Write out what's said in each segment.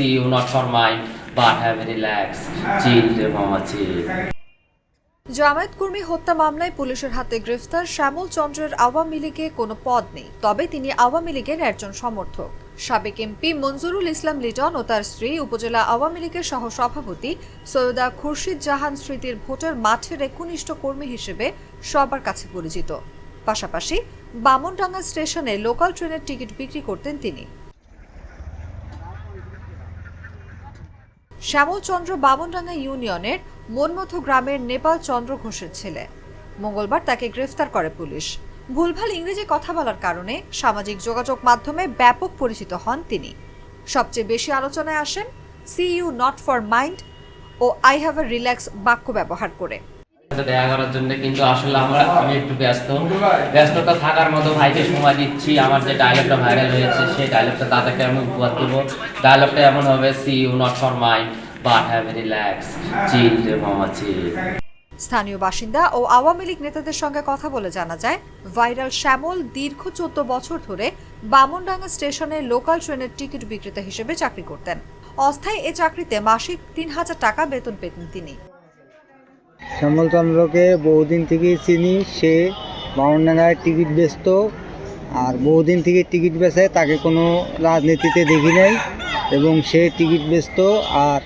see you not for mind, but have a relax, chill, mama chill. Jamaat কর্মী হত্যা মামলায় পুলিশের হাতে গ্রেফতার শ্যামল চন্দ্রের আওয়ামী লীগে কোনো পদ নেই তবে তিনি আওয়ামী লীগের একজন সমর্থক। সাবেক এমপি মঞ্জুরুল ইসলাম লিটন ও তার স্ত্রী উপজেলা আওয়ামী লীগের সহ সভাপতি সৈয়দা খুরশিদ জাহান স্মৃতির ভোটের মাঠের একনিষ্ঠ কর্মী হিসেবে সবার কাছে পরিচিত। পাশাপাশি বামনডাঙ্গা স্টেশনে লোকাল ট্রেনের টিকিট বিক্রি করতেন তিনি। শ্যামলচন্দ্র বামনডাঙ্গা ইউনিয়নের মনমথু গ্রামের নেপাল চন্দ্র ঘোষের ছেলে। মঙ্গলবার তাকে গ্রেফতার করে পুলিশ। ভুলভাল ইংরেজি কথা বলার কারণে সামাজিক যোগাযোগ মাধ্যমে ব্যাপক পরিচিত হন তিনি। সবচেয়ে বেশি আলোচনায় আসেন see you not for mind O I have a relax বাক্য ব্যবহার করে। করার জন্য, কিন্তু আসলে আমরা আমি একটু ব্যস্ত। ব্যস্ততা থাকার মতো ভাইকে সময় দিচ্ছি। আমার যে ডায়লগটা ভাইরাল হয়েছে, সেই ডায়লগটা তাদেরকে আমি উপহার দেবো। ডায়লগটা এমন হবে see you not for mind but have relax chill স্থানীয় বাসিন্দা ও আওয়ামী লীগ নেতাদের সঙ্গে কথা বলে জানা যায়, ভাইরাল শ্যামল দীর্ঘ চোদ্দ বছর ধরে বামনডাঙ্গা স্টেশনে লোকাল ট্রেনের টিকিট বিক্রেতা হিসেবে চাকরি করতেন। অস্থায়ী এ চাকরিতে মাসিক তিন হাজার টাকা বেতন পেতেন তিনি। শ্যামলচন্দ্রকে বহুদিন থেকেই চিনি, সে বাউন্ডাঙ্গায় টিকিট বেচত আর বহুদিন থেকে টিকিট বেচে তাকে কোনো রাজনীতিতে দেখি নাই এবং সে টিকিট বেচত আর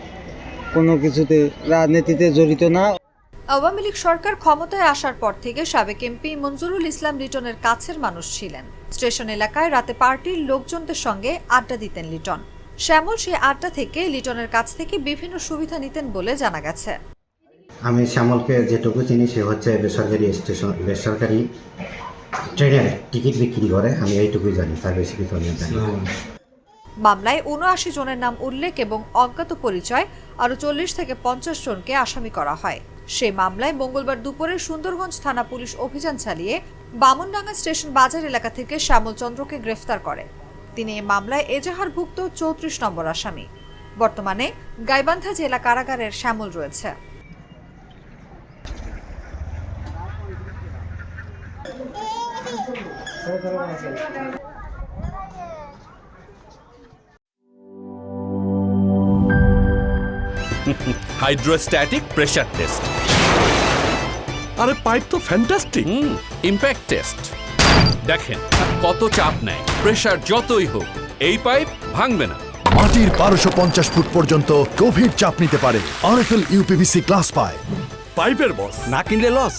কোনো কিছুতে রাজনীতিতে জড়িত না। আওয়ামী লীগ সরকার ক্ষমতায় আসার পর থেকে সাবেক এমপি মঞ্জুরুল ইসলাম লিটনের কাছের মানুষ ছিলেন। স্টেশন এলাকায় রাতে পার্টির লোকজনদের সঙ্গে আড্ডা দিতেন লিটন। শ্যামল সেই আড্ডা থেকে লিটনের কাছ থেকে বিভিন্ন সুবিধা নিতেন বলে জানা গেছে। আমি শ্যামলকে যেটুকু চিনি, সে হচ্ছে বেসরকারি স্টেশন, বেসরকারি ট্রেনের টিকিট বিক্রি করে। আমি এইটুকুই জানি, তার বেশি কিছু আমি জানি মামলায় উনআশি জনের নাম উল্লেখ এবং অজ্ঞাত পরিচয়, আরও চল্লিশ থেকে পঞ্চাশ জনকে আসামি করা হয়। সেই মামলায় মঙ্গলবার দুপুরে সুন্দরগঞ্জ থানা পুলিশ অভিযান চালিয়ে বামনডাঙ্গা স্টেশন বাজার এলাকা থেকে শ্যামল চন্দ্রকে গ্রেফতার করে। তিনি এ মামলায় এজাহারভুক্ত চৌত্রিশ নম্বর আসামি। বর্তমানে গাইবান্ধা জেলা কারাগারের শ্যামল রয়েছে। Hydrostatic pressure test. আরে পাইপ তো ফ্যান্টাস্টিক ইম্প্যাক্ট টেস্ট দেখেন কত চাপ নেয় প্রেশার যতই হোক এই পাইপ ভাঙবে না। মাটির বারোশো পঞ্চাশ ফুট পর্যন্ত গভীর চাপ নিতে পারে। আরএফএল ইউপিভিসি গ্লাস পাইপ পাইপের বস। না কিনলে লস